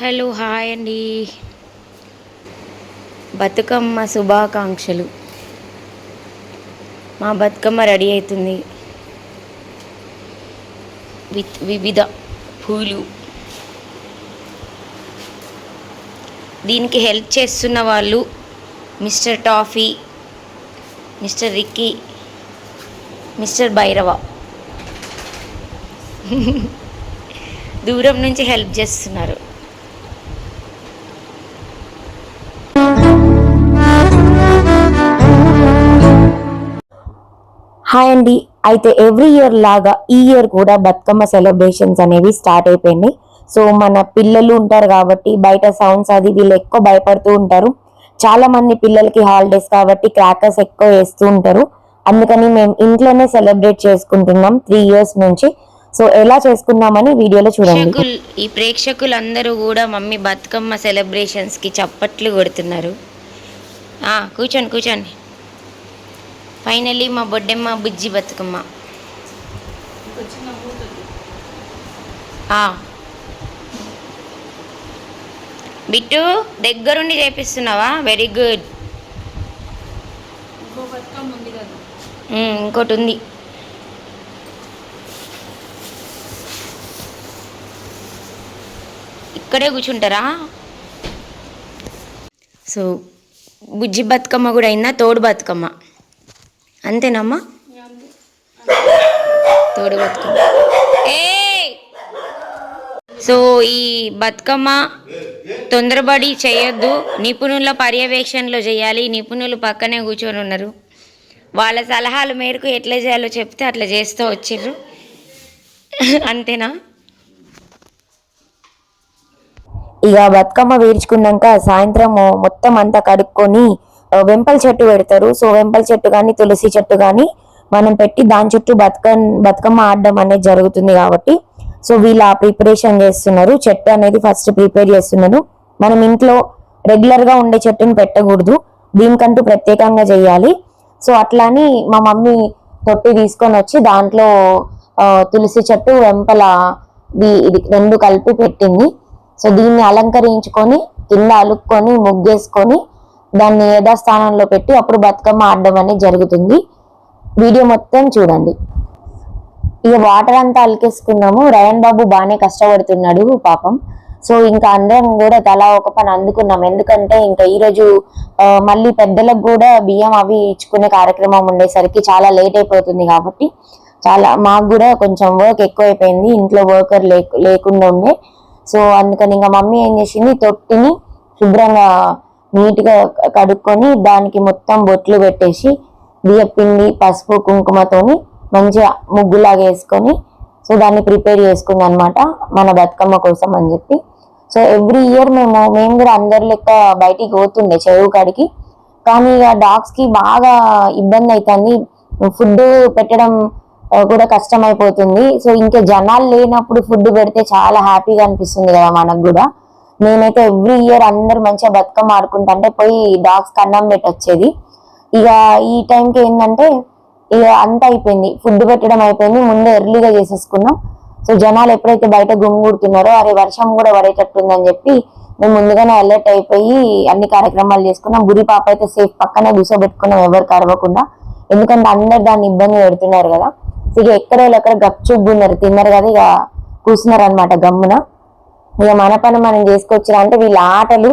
Hello hi అండి. బతుకమ్మ శుభాకాంక్షలు. మా బతుకమ్మ రెడీ అవుతుంది. విత్ వివిధ పూలు. దీనికి హెల్ప్ చేస్తున్న వాళ్ళు mister Taffy mister Ricky mister Bhairava. దూరం నుంచి హెల్ప్ చేస్తున్నారు. హాయ్ అండి అయితే ఎవ్రీ ఇయర్ లాగా ఈ ఇయర్ కూడా బతుకమ్మ సెలబ్రేషన్స్ అనేవి స్టార్ట్ అయిపోయినాయి. సో మన పిల్లలు ఉంటారు కాబట్టి బయట సౌండ్స్ అది వీళ్ళు ఎక్కువ భయపడుతూ ఉంటారు. చాలా మంది పిల్లలకి హాలిడేస్ కాబట్టి క్రాకర్స్ ఎక్కువ వేస్తూ ఉంటారు. అందుకని మేము ఇంట్లోనే సెలబ్రేట్ చేసుకుంటున్నాం త్రీ ఇయర్స్ నుంచి. సో ఎలా చేసుకున్నామని వీడియోలో చూడండి. ప్రేక్షకులు ఈ ప్రేక్షకులందరూ కూడా మమ్మీ బతుకమ్మ సెలబ్రేషన్స్కి చప్పట్లు కొడుతున్నారు. కూర్చోండి కూర్చోండి. ఫైనల్లీ మా బొడ్డెమ్మ బుజ్జి బతుకమ్మ. బిట్టు దగ్గరుండి చేపిస్తున్నావా? వెరీ గుడ్ ఇంకోటి ఉంది. ఇక్కడే కూర్చుంటారా? సో బుజ్జి బతుకమ్మ కూడా అయిందా? తోడు బతుకమ్మ. అంతేనమ్మా? తోడు బతుకమ్మ. ఏ సో ఈ బతుకమ్మ తొందరపడి చేయొద్దు. నిపుణుల పర్యవేక్షణలో చేయాలి. నిపుణులు పక్కనే కూర్చొని ఉన్నారు. వాళ్ళ సలహాల మేరకు ఎట్లా చేయాలో చెప్తే అట్లా చేస్తూ వచ్చిర్రు. అంతేనా? ఇక బతుకమ్మ వేర్చుకున్నాక సాయంత్రం మొత్తం అంతా కడుక్కొని వెంపల చెట్టు పెడతారు. సో వెంపల చెట్టు కానీ తులసి చెట్టు కానీ మనం పెట్టి దాని చుట్టూ బతుక బతుకమ్మ ఆడడం అనేది జరుగుతుంది కాబట్టి. సో వీళ్ళు ఆ ప్రిపరేషన్ చేస్తున్నారు. చెట్టు అనేది ఫస్ట్ ప్రిపేర్ చేస్తున్నారు. మనం ఇంట్లో రెగ్యులర్గా ఉండే చెట్టుని పెట్టకూడదు. దీనికంటూ ప్రత్యేకంగా చేయాలి. సో అట్లాని మా మమ్మీ తొట్టి తీసుకొని వచ్చి దాంట్లో తులసి చెట్టు వెంపల ఇది రెండు కలిపి పెట్టింది. సో దీన్ని అలంకరించుకొని కింద అలుక్కొని ముగ్గేసుకొని దాన్ని యథాస్థానంలో పెట్టి అప్పుడు బతుకమ్మ ఆడడం అనేది జరుగుతుంది. వీడియో మొత్తం చూడండి. ఇక వాటర్ అంతా అలికేసుకున్నాము. రయన్ బాబు బాగానే కష్టపడుతున్నాడు పాపం. సో ఇంకా అందరం కూడా తలా ఒక పని అందుకున్నాం. ఎందుకంటే ఇంకా ఈరోజు మళ్ళీ పెద్దలకు కూడా బియ్యం అవి ఇచ్చుకునే కార్యక్రమం ఉండేసరికి చాలా లేట్ అయిపోతుంది కాబట్టి చాలా మాకు కూడా కొంచెం వర్క్ ఎక్కువైపోయింది. ఇంట్లో వర్కర్ లేకుండా ఉండే. సో అందుకని ఇంకా మమ్మీ ఏం చేసింది తొట్టిని శుభ్రంగా నీట్గా కడుక్కొని దానికి మొత్తం బొట్లు పెట్టేసి బియ్యపిండి పసుపు కుంకుమతోని మంచిగా ముగ్గులాగా వేసుకొని సో దాన్ని ప్రిపేర్ చేసుకుంది అనమాట మన బతుకమ్మ కోసం అని చెప్పి. సో ఎవ్రీ ఇయర్ మేము మేము కూడా అందరి లెక్క బయటికి పోతుండే చెరువు కాడికి. కానీ ఇక డాగ్స్కి బాగా ఇబ్బంది అవుతుంది ఫుడ్ పెట్టడం కూడా కష్టం అయిపోతుంది సో ఇంకా జనాలు లేనప్పుడు ఫుడ్ పెడితే చాలా హ్యాపీగా అనిపిస్తుంది కదా మనకు కూడా. నేనైతే ఎవ్రీ ఇయర్ అందరు మంచిగా బతుకమ్మ ఆడుకుంటుంటే పోయి డాగ్స్ కన్నం పెట్టొచ్చేది. ఇక ఈ టైంకి ఏంటంటే ఇక అంత అయిపోయింది. ఫుడ్ పెట్టడం అయిపోయింది. ముందే ఎర్లీగా చేసేసుకున్నాం. సో జనాలు ఎప్పుడైతే బయట గుమ్ముడుతున్నారో అరే వర్షం కూడా పడేటట్టుందని చెప్పి మేము ముందుగానే అలర్ట్ అయిపోయి అన్ని కార్యక్రమాలు చేసుకున్నాం. గురి పాప అయితే సేఫ్ పక్కనే కూర్చోబెట్టుకున్నాం. ఎవరు కరవకుండా ఎందుకంటే అందరు దాన్ని ఇబ్బంది పెడుతున్నారు కదా. ఇక ఎక్కడ వాళ్ళు అక్కడ ఉన్నారు. తిన్నారు కదా ఇక కూర్చున్నారు అనమాట గమ్మున. ఇక మన పని మనం చేసుకొచ్చినా అంటే వీళ్ళ ఆటలు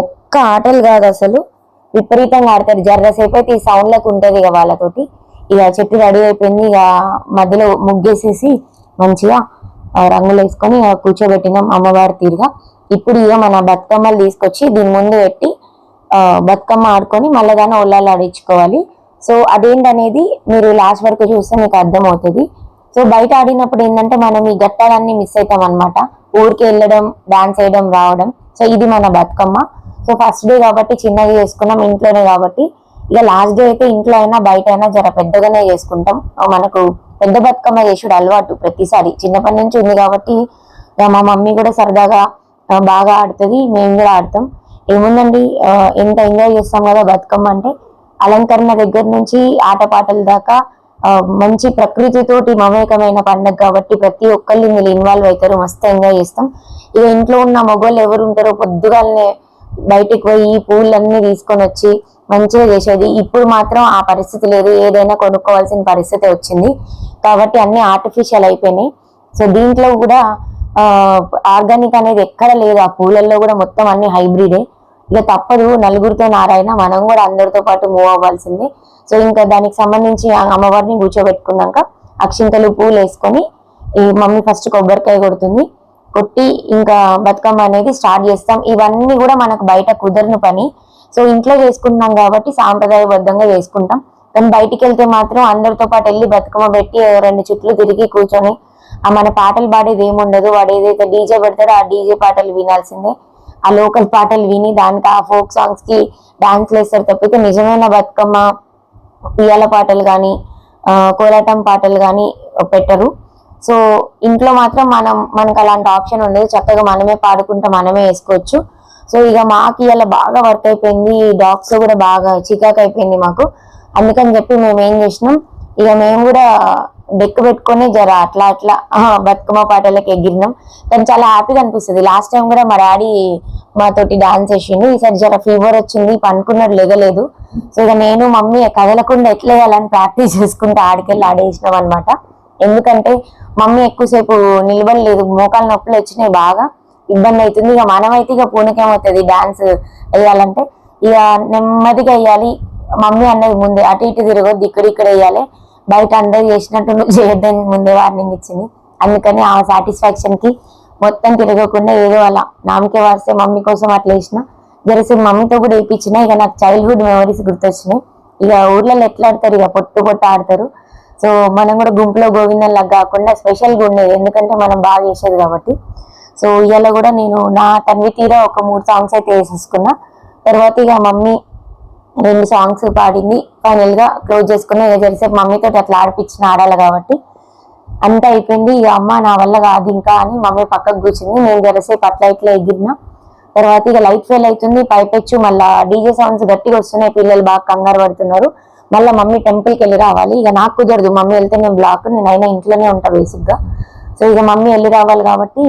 ఒక్క ఆటలు కాదు అసలు. విపరీతంగా ఆడతారు. జర్రసేపు అయితే ఈ సౌండ్లకు ఉంటుంది ఇక వాళ్ళతోటి. ఇక చెట్టు రెడీ అయిపోయింది. ఇక మధ్యలో ముగ్గేసేసి మంచిగా రంగులు వేసుకొని ఇక కూర్చోబెట్టినాం అమ్మవారి తీరుగా. ఇప్పుడు ఇక మన బతుకమ్మలు తీసుకొచ్చి దీని ముందు పెట్టి బతుకమ్మ ఆడుకొని మళ్ళీ దాన్ని ఒళ్ళాలు ఆడించుకోవాలి. సో అదేంటనేది మీరు లాస్ట్ వరకు చూస్తే మీకు అర్థమవుతుంది. సో బయట ఆడినప్పుడు ఏంటంటే మనం ఈ ఘట్టాలన్నీ మిస్ అవుతాం అనమాట ఊరికి వెళ్ళడం డాన్స్ వేయడం రావడం. సో ఇది మన బతుకమ్మ. సో ఫస్ట్ డే కాబట్టి చిన్నగా చేసుకున్నాం ఇంట్లోనే కాబట్టి. ఇక లాస్ట్ డే అయితే ఇంట్లో అయినా బయట అయినా జర పెద్దగానే చేసుకుంటాం. మనకు పెద్ద బతుకమ్మ చేసుడు అలవాటు ప్రతిసారి. చిన్నప్పటి నుంచి ఉంది కాబట్టి మా మమ్మీ కూడా సరదాగా బాగా ఆడుతుంది. మేము కూడా ఆడతాం. ఏముందండి ఎంత ఎంజాయ్ చేస్తాం కదా బతుకమ్మ అంటే అలంకరణ దగ్గర నుంచి ఆటపాటల దాకా మంచి ప్రకృతితోటి మమేకమైన పండగ కాబట్టి ప్రతి ఒక్కళ్ళు ఇందులో ఇన్వాల్వ్ అవుతారు. మస్తు ఎంజాయ్ చేస్తాం. ఇక ఇంట్లో ఉన్న మగవాళ్ళు ఎవరు ఉంటారో పొద్దుగాలనే బయటికి పోయి ఈ పూలన్నీ తీసుకొని వచ్చి మంచిగా చేసేది. ఇప్పుడు మాత్రం ఆ పరిస్థితి లేదు. ఏదైనా కొనుక్కోవాల్సిన పరిస్థితి వచ్చింది. కాబట్టి అన్ని ఆర్టిఫిషియల్ అయిపోయినాయి. సో దీంట్లో కూడా ఆర్గానిక్ అనేది ఎక్కడ లేదు. ఆ పూలల్లో కూడా మొత్తం అన్ని హైబ్రిడే. ఇక తప్పదు. నలుగురితో నారాయణ మనం కూడా అందరితో పాటు మూవ్ అవ్వాల్సిందే. సో ఇంకా దానికి సంబంధించి అమ్మవారిని కూర్చోబెట్టుకున్నాక అక్షింతలు పూలు వేసుకొని ఈ మమ్మీ ఫస్ట్ కొబ్బరికాయ కొడుతుంది. కొట్టి ఇంకా బతుకమ్మ అనేది స్టార్ట్ చేస్తాం. ఇవన్నీ కూడా మనకు బయట కుదరని పని. సో ఇంట్లో చేసుకుంటున్నాం కాబట్టి సాంప్రదాయబద్ధంగా చేసుకుంటాం. కానీ బయటికి వెళ్తే మాత్రం అందరితో పాటు వెళ్ళి బతుకమ్మ పెట్టి రెండు చుట్లు తిరిగి కూర్చొని ఆ మన పాటలు పాడేది ఏముండదు వాడు ఏదైతే డీజే పెడతాడో ఆ డీజే పాటలు వినాల్సిందే. ఆ లోకల్ పాటలు విని దానికి ఆ ఫోక్ సాంగ్స్కి డాన్స్ వేస్తారు తప్పితే నిజమైన బతుకమ్మ ఉయ్యాల పాటలు కానీ కోలాటం పాటలు కానీ పెట్టరు. సో ఇంట్లో మాత్రం మనం మనకు అలాంటి ఆప్షన్ ఉండదు. చక్కగా మనమే పాడుకుంటూ మనమే వేసుకోవచ్చు. సో ఇక మాకు ఇలా బాగా వర్క్ అయిపోయింది. డాగ్స్ కూడా బాగా చికాక్ అయిపోయింది మాకు. అందుకని చెప్పి మేము ఏం చేసినాం. ఇక మేము కూడా డెక్ పెట్టుకొని జర అట్లా అట్లా బతుకమ్మ పాటలకి ఎగిరినాం. కానీ చాలా హ్యాపీగా అనిపిస్తుంది. లాస్ట్ టైం కూడా మా డాడీ మాతోటి డాన్స్ వేసిండు ఈసారి జర ఫీవర్ వచ్చింది పనుకున్నాడు లేగలేదు. సో ఇక నేను మమ్మీ కదలకుండా ఎట్లా వేయాలని ప్రాక్టీస్ చేసుకుంటే ఆడికెళ్ళి ఆడేసినాం అనమాట ఎందుకంటే మమ్మీ ఎక్కువసేపు నిలబడలేదు. మోకాలు నొప్పులు వచ్చినాయి బాగా. ఇబ్బంది అవుతుంది ఇక మనమైతే ఇక పూనకేమవుతుంది డాన్స్ వేయాలంటే ఇక నెమ్మదిగా వేయాలి. మమ్మీ అన్నది ముందే అటు ఇటు తిరగొద్దు ఇక్కడ ఇక్కడ వేయాలి. బయట అందరు చేసినట్టు నువ్వు చేయొద్దని ముందే వార్నింగ్ ఇచ్చింది. అందుకని ఆ సాటిస్ఫాక్షన్కి మొత్తం తిరగకుండా ఏదో అలా నామకే వాస్తే మమ్మీ కోసం అట్లా వేసిన జరసే మమ్మీతో కూడా వేయించిన ఇక నాకు చైల్డ్హుడ్ మెమరీస్ గుర్తొచ్చినాయి. ఇక ఊర్లలో ఎట్లా ఆడతారు? ఇక పొట్టు పొట్టు ఆడతారు. సో మనం కూడా గుంపులో గోవిందంలా కాకుండా స్పెషల్గా ఉండేది. ఎందుకంటే మనం బాగా చేసేది కాబట్టి. సో ఇవాళ కూడా నేను నా తన్వి తీరా ఒక మూడు సాంగ్స్ అయితే వేసేసుకున్నా. తర్వాత ఇక మమ్మీ రెండు సాంగ్స్ పాడింది. ఫైనల్గా క్లోజ్ చేసుకున్నా. ఇక జరిసేపు మమ్మీతో అట్లా ఆడిపించిన ఆడాలి కాబట్టి. అంతా అయిపోయింది. ఇక అమ్మ నా వల్ల కాదు ఇంకా అని మమ్మీ పక్కకు కూర్చుంది. నేను జరసేపు అట్లా ఇట్లా ఎగిరినా. తర్వాత ఇక లైట్ ఫెయిల్ అవుతుంది పైపెచ్చు. మళ్ళా డీజే సౌండ్స్ గట్టిగా వస్తున్నాయి. పిల్లలు బాగా కంగారు పడుతున్నారు. మళ్ళీ మమ్మీ టెంపుల్కి వెళ్ళి రావాలి. ఇక నాకు కుదరదు. మమ్మీ వెళ్తే నేను బ్లాక్ నేను అయినా ఇంట్లోనే ఉంటా బేసిక్గా సో ఇక మమ్మీ వెళ్ళి రావాలి కాబట్టి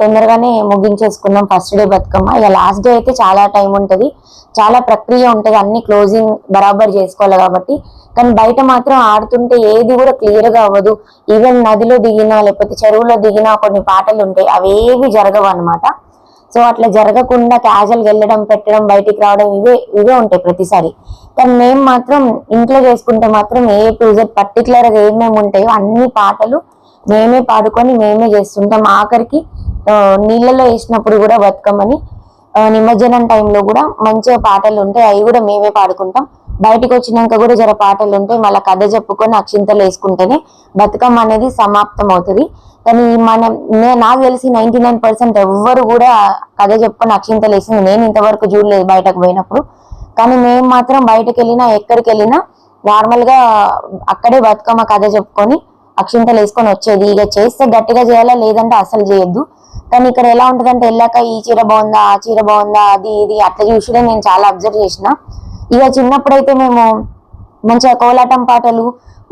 తొందరగానే ముగించేసుకుందాం ఫస్ట్ డే బతుకమ్మ. ఇక లాస్ట్ డే అయితే చాలా టైం ఉంటుంది. చాలా ప్రక్రియ ఉంటుంది. అన్ని క్లోజింగ్ బరాబర్ చేసుకోవాలి కాబట్టి. కానీ బయట మాత్రం ఆడుతుంటే ఏది కూడా క్లియర్గా అవ్వదు. ఈవెన్ నదిలో దిగినా లేకపోతే చెరువులో దిగినా కొన్ని పాటలు ఉంటాయి. అవేవి జరగవు అన్నమాట. సో అట్లా జరగకుండా క్యాజువల్గా వెళ్ళడం పెట్టడం బయటికి రావడం ఇవే ఇవే ఉంటాయి ప్రతిసారి. కానీ మేము మాత్రం ఇంట్లో చేసుకుంటే మాత్రం ఏ టు జెడ్ ఏమేమి ఉంటాయో అన్ని పాటలు మేమే పాడుకొని మేమే చేస్తుంటాం. ఆఖరికి నీళ్ళలో వేసినప్పుడు కూడా బతుకమ్మని నిమజ్జనం టైంలో కూడా మంచిగా పాటలు ఉంటాయి అవి కూడా మేమే పాడుకుంటాం. బయటకు వచ్చినాక కూడా జర పాటలు ఉంటాయి మళ్ళీ కథ చెప్పుకొని అక్షింతలు వేసుకుంటేనే బతుకమ్మ అనేది సమాప్తం అవుతుంది కానీ మనం నే- నాకు తెలిసి నైంటీ నైన్ పర్సెంట్ ఎవ్వరు కూడా కథ చెప్పుకొని అక్షింతలు వేసింది. నేను ఇంతవరకు చూడలేదు బయటకు పోయినప్పుడు. కానీ మేము మాత్రం బయటకు వెళ్ళినా ఎక్కడికి వెళ్ళినా నార్మల్గా అక్కడే బతుకమ్మ కథ చెప్పుకొని అక్షింతలు వేసుకొని వచ్చేది. ఇక చేస్తే గట్టిగా చేయాలా? లేదంటే అసలు చేయొద్దు. కానీ ఇక్కడ ఎలా ఉంటుందంటే వెళ్ళాక ఈ చీర బాగుందా ఆ చీర బాగుందా అది ఇది అట్లా చూసుడే నేను చాలా అబ్జర్వ్ చేసిన. ఇక చిన్నప్పుడైతే మేము మంచిగా కోలాటం పాటలు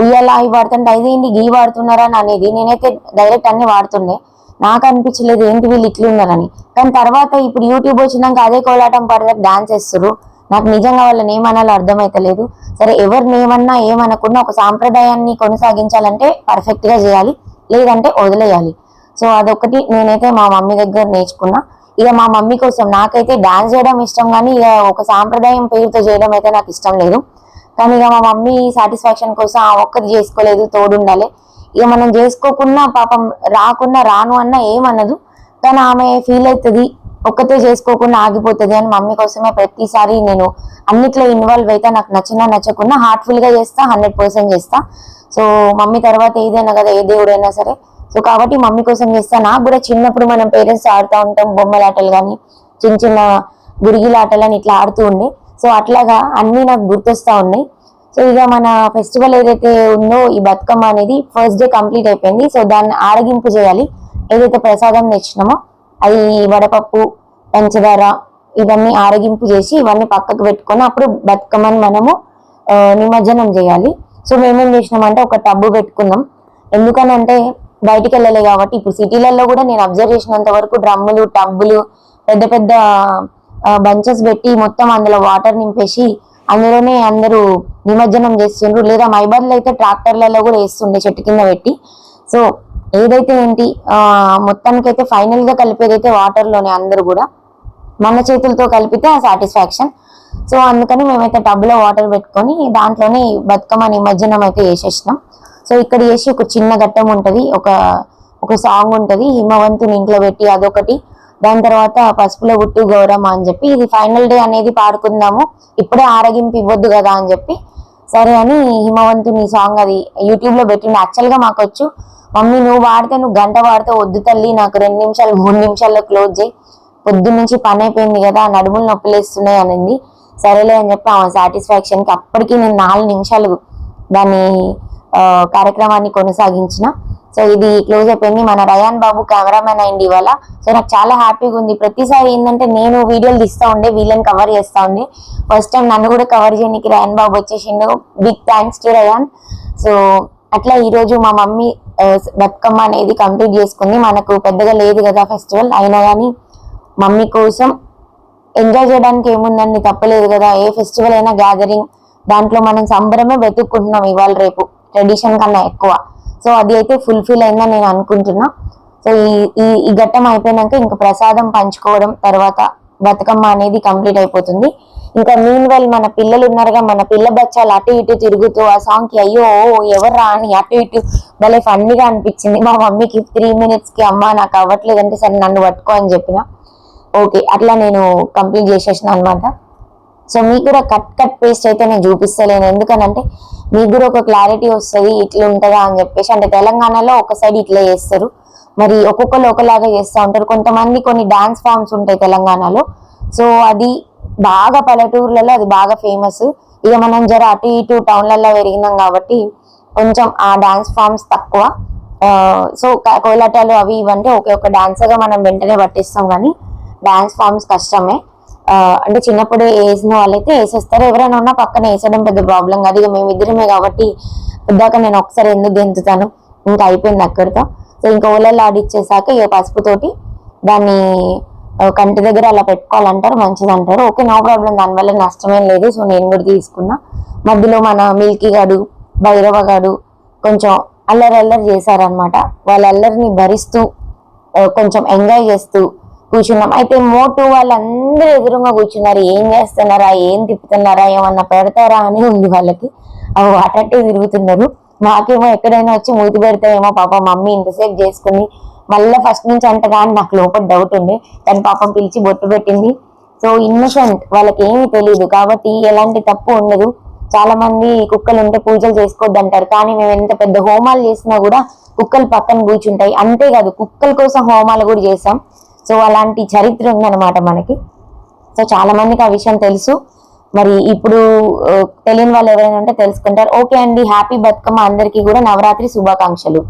ఉయ్యాల అవి వాడుతుంటే అది ఏంటి గీ వాడుతున్నారా అని అనేది నేనైతే డైరెక్ట్ అన్ని వాడుతుండే. నాకు అనిపించలేదు ఏంటి వీళ్ళు ఇట్లున్నారని కానీ తర్వాత ఇప్పుడు యూట్యూబ్ వచ్చినాక అదే కోలాటం పాటలకు డాన్స్ వేస్తారు నాకు నిజంగా వాళ్ళని ఏమనాలో అర్థమైతలేదు. సరే ఎవరిని ఏమన్నా ఏమనకుండా ఒక సాంప్రదాయాన్ని కొనసాగించాలంటే పర్ఫెక్ట్గా చేయాలి. లేదంటే వదిలేయాలి. సో అదొకటి నేనైతే మా మమ్మీ దగ్గర నేర్చుకున్నా. ఇక మా మమ్మీ కోసం నాకైతే డాన్స్ చేయడం ఇష్టం కానీ ఇక ఒక సాంప్రదాయం పేరుతో చేయడం అయితే నాకు ఇష్టం లేదు. కానీ ఇక మా మమ్మీ సాటిస్ఫాక్షన్ కోసం ఆ ఒక్కటి చేసుకోలేదు తోడుండాలి. ఇక మనం చేసుకోకున్నా పాపం రాకున్నా రాను అన్న ఏమనదు. కానీ ఆమె ఫీల్ అవుతుంది ఒక్కతే చేసుకోకుండా ఆగిపోతుంది అని మమ్మీ కోసమే ప్రతిసారి నేను అన్నిట్లో ఇన్వాల్వ్ అయితే నాకు నచ్చినా నచ్చకుండా హార్ట్ఫుల్గా చేస్తా హండ్రెడ్ పర్సెంట్ చేస్తా. సో మమ్మీ తర్వాత ఏదైనా కదా ఏ దేవుడైనా సరే సో కాబట్టి మమ్మీ కోసం చేస్తా. నాకు కూడా చిన్నప్పుడు మనం పేరెంట్స్ ఆడుతూ ఉంటాం బొమ్మలాటలు కానీ చిన్న చిన్న గురిగిలాటలు అని ఇట్లా ఆడుతూ ఉండే. సో అట్లాగా అన్నీ నాకు గుర్తొస్తా ఉన్నాయి. సో ఇక మన ఫెస్టివల్ ఏదైతే ఉందో ఈ బతుకమ్మ అనేది ఫస్ట్ డే కంప్లీట్ అయిపోయింది. సో దాన్ని ఆరగింపు చేయాలి. ఏదైతే ప్రసాదం తెచ్చినామో అది వడపప్పు పంచదార ఇవన్నీ ఆరగింపు చేసి ఇవన్నీ పక్కకు పెట్టుకొని అప్పుడు బతుకమ్మని మనము నిమజ్జనం చేయాలి. సో మేమేం చేసినామంటే ఒక టబ్బు పెట్టుకున్నాం. ఎందుకనంటే బయటికి వెళ్ళలే కాబట్టి ఇప్పుడు సిటీలలో కూడా నేను అబ్జర్వ్ చేసినంత వరకు డ్రమ్ములు టబ్బులు పెద్ద పెద్ద బంచెస్ పెట్టి మొత్తం అందులో వాటర్ నింపేసి అందులోనే అందరూ నిమజ్జనం చేస్తుండ్రు. లేదా మైబాద్లో అయితే ట్రాక్టర్లలో కూడా వేస్తుండే చెట్టు కింద పెట్టి. సో ఏదైతే ఏంటి మొత్తానికి మొత్తానికైతే ఫైనల్గా కలిపేదైతే వాటర్లోనే అందరూ కూడా మన చేతులతో కలిపితే ఆ సాటిస్ఫాక్షన్ సో అందుకని మేమైతే టబ్లో వాటర్ పెట్టుకొని దాంట్లోనే బతుకమ్మ నిమజ్జనం అయితే వేసేసినాం సో ఇక్కడ చేసి ఒక చిన్న ఘట్టం ఉంటుంది ఒక ఒక సాంగ్ ఉంటుంది హిమవంతుని ఇంట్లో పెట్టి అదొకటి. దాని తర్వాత పసుపులో గుట్టు గౌరమ్మ అని చెప్పి ఇది ఫైనల్ డే అనేది పాడుకుందాము ఇప్పుడే ఆరగింపు ఇవ్వద్దు కదా అని చెప్పి. సరే అని హిమవంతుని సాంగ్ అది యూట్యూబ్లో పెట్టిండు. మాకు వచ్చు మమ్మీ నువ్వు వాడితే నువ్వు గంట వాడితే వద్దు తల్లి నాకు రెండు నిమిషాలు మూడు నిమిషాల్లో క్లోజ్ చేయి. పొద్దు నుంచి పని అయిపోయింది కదా నడుములు నొప్పిలేస్తున్నాయి అనింది. సరేలే అని చెప్పి ఆమె సాటిస్ఫాక్షన్కి అప్పటికి నేను నాలుగు నిమిషాలు దాన్ని కార్యక్రమాన్ని కొనసాగించిన. సో ఇది క్లోజ్ అయిపోయింది మన రయాన్ బాబు కెమెరామెన్ అయింది ఇవాళ. సో నాకు చాలా హ్యాపీగా ఉంది. ప్రతిసారి ఏంటంటే నేను వీడియోలు తీస్తూ ఉండే వీళ్ళని కవర్ చేస్తూ ఉండే. ఫస్ట్ టైం నన్ను కూడా కవర్ చేయడానికి రయాన్ బాబు వచ్చేసిండు. Big thanks to Ryan. So అట్లా ఈరోజు మా మమ్మీ బతుకమ్మ అనేది కంప్లీట్ చేసుకుంది. మనకు పెద్దగా లేదు కదా ఫెస్టివల్ అయినా కానీ మమ్మీ కోసం ఎంజాయ్ చేయడానికి ఏముందండి? తప్పలేదు కదా. ఏ ఫెస్టివల్ అయినా గ్యాదరింగ్ దాంట్లో మనం సంబరమే వెతుక్కుంటున్నాం ఇవాళ రేపు. ట్రెడిషన్ కన్నా ఎక్కువ. సో అది అయితే ఫుల్ఫిల్ అయిందని నేను అనుకుంటున్నా. సో ఈ ఈ ఈ ఘట్టం అయిపోయినాక ఇంకా ప్రసాదం పంచుకోవడం తర్వాత బతుకమ్మ అనేది కంప్లీట్ అయిపోతుంది. ఇంకా మీన్ వెల్ మన పిల్లలు ఉన్నారుగా మన పిల్ల బచ్చాలు అటు ఇటు తిరుగుతూ ఆ సాంగ్కి అయ్యో ఎవరు రాని అటు ఇటు భలే ఫన్నీగా అనిపించింది. మా మమ్మీకి త్రీ మినిట్స్కి అమ్మ నాకు అవ్వట్లేదంటే సరే నన్ను పట్టుకో అని చెప్పిన. ఓకే అట్లా నేను కంప్లీట్ చేసేసిన అనమాట సో మీకు కూడా కట్ కట్ పేస్ట్ అయితే నేను చూపిస్తలేను. ఎందుకనంటే మీకు కూడా ఒక క్లారిటీ వస్తుంది ఇట్లా ఉంటుందా అని చెప్పేసి. అంటే తెలంగాణలో ఒక సైడ్ ఇట్లా చేస్తారు. మరి ఒక్కొక్కరు ఒకలాగా చేస్తూ ఉంటారు. కొంతమంది కొన్ని డాన్స్ ఫామ్స్ ఉంటాయి తెలంగాణలో. సో అది బాగా పల్లెటూర్లలో అది బాగా ఫేమస్ ఇక మనం జర అటు ఇటు టౌన్లలో పెరిగినాం కాబట్టి కొంచెం ఆ డాన్స్ ఫామ్స్ తక్కువ. సో కోలాటాలు అవి ఇవంటే ఒకే ఒక డాన్సర్గా మనం వెంటనే పట్టిస్తాం కానీ డాన్స్ ఫామ్స్ కష్టమే. అంటే చిన్నప్పుడు వేసిన వాళ్ళైతే వేసేస్తారు. ఎవరైనా ఉన్నా పక్కన వేసడం పెద్ద ప్రాబ్లం కాదు. ఇక మేమిద్దరమే కాబట్టి పెద్దాక నేను ఒకసారి ఎందుకు గెంతుతాను? ఇంకా అయిపోయింది అక్కడితో. సో ఇంకా ఓలల్లో ఆడిచ్చేసాక ఇక పసుపుతోటి దాన్ని కంటి దగ్గర అలా పెట్టుకోవాలంటారు. మంచిది అంటారు ఓకే నో ప్రాబ్లం. దానివల్ల నష్టమేం లేదు. సో నేను కూడా తీసుకున్నా. మధ్యలో మన మిల్కీ గాడు భైరవ గాడు కొంచెం అల్లరి అల్లరి చేశారనమాట వాళ్ళ అల్లరిని భరిస్తూ కొంచెం ఎంజాయ్ చేస్తూ కూర్చున్నాం. అయితే మోటు వాళ్ళందరూ ఎదురుగా కూర్చున్నారు. ఏం చేస్తున్నారా? ఏం తిప్పుతున్నారా? ఏమన్నా పెడతారా అని ఉంది వాళ్ళకి. అవి అటట్టే తిరుగుతున్నారు. మాకేమో ఎక్కడైనా వచ్చి మూతి పెడతాయేమో పాప మమ్మీ ఇంతసేపు చేసుకుని మళ్ళీ ఫస్ట్ నుంచి అంటగా అని నాకు లోపల డౌట్ ఉంది. దాని పాపం పిలిచి బొట్టు పెట్టింది. సో ఇన్నోసెంట్ వాళ్ళకి ఏమీ తెలియదు కాబట్టి ఎలాంటి తప్పు ఉండదు. చాలా మంది కుక్కలు ఉంటే పూజలు చేసుకోవద్దు అంటారు కానీ మేము ఎంత పెద్ద హోమాలు చేసినా కూడా కుక్కలు పక్కన కూర్చుంటాయి. అంతేకాదు కుక్కల కోసం హోమాలు కూడా చేసాం సో అలాంటి చరిత్ర ఉందన్నమాట మనకి. సో చాలా మందికి ఆ విషయం తెలుసు. మరి ఇప్పుడు తెలియని వాళ్ళు ఎవరైనా ఉంటే తెలుసుకుంటారు. ఓకే అండి హ్యాపీ బతుకమ్మ అందరికీ కూడా నవరాత్రి శుభాకాంక్షలు.